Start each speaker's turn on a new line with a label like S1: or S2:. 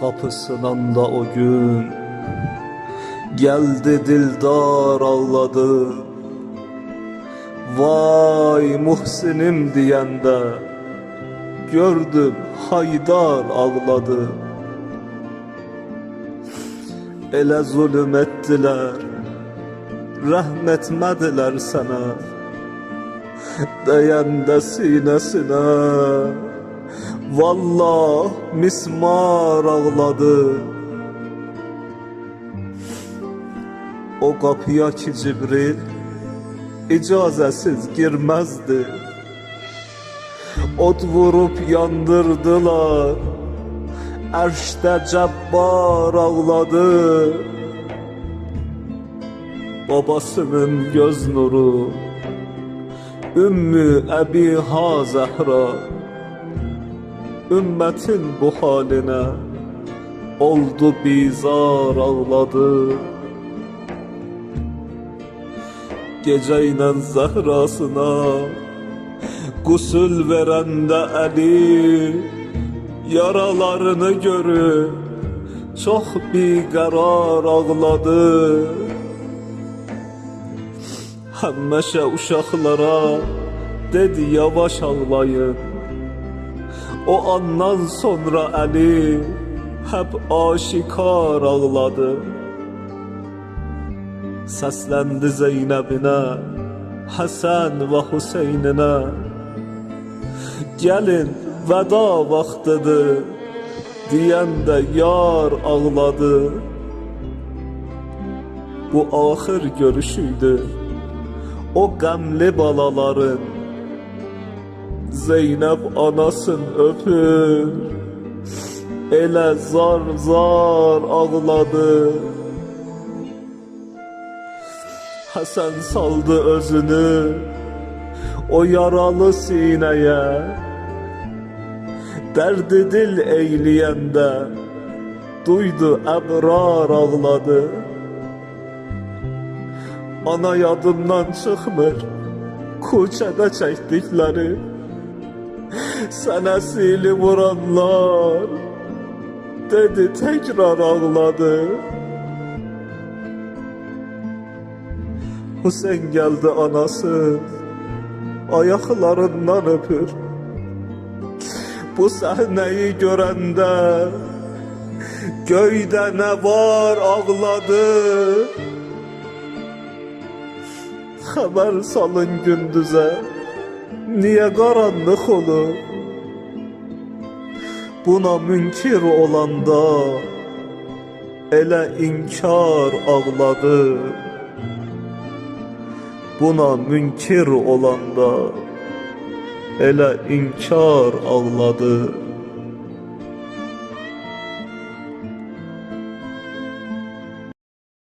S1: Kapısından da o gün Geldi dildar ağladı. Vay Muhsin'im diyende Gördüm Haydar ağladı. Ele zulüm ettiler Rahmetmediler sana. Deyende sinesine Vallah mismar ağladı. O kapıya ki Cibril icazesiz girmezdi. Ot vurup yandırdılar. Erşte cebbar ağladı. Babasının göz nuru Ümmü Ebiha Zehra Ümmetin bu haline Oldu bizar ağladı. Geceyle zehrasına Gusül verende eli Yaralarını görüp Çok bir karar ağladı. Həmməşə uşaqlara dedi yavaş ağlayın O andan sonra Əli hep aşikar ağladı. Səsləndi Zeynəbinə, Həsən və Hüseynинə Gəlin vəda vaxtıdır deyəndə yar ağladı. Bu axır görüşüydü. O qəmli balaların Zeynəb anasın öpür Elə zar zar ağladı. Həsən saldı özünü O yaralı sinəyə Dərdi dil eyləyəndə Duydu əbrar ağladı. Ana yadımdan çıxmır Kuçədə çəkdikləri Sənə sili vuranlar Dedi təkrar ağladı. Hüseyn geldi anası Ayaklarından öpür. Bu sahneyi görende Göyde ne var ağladı. Haber salın gündüze Niye karanlık olur? Buna münkir olanda Ele inkar ağladı. Buna münkir olanda Ele inkar ağladı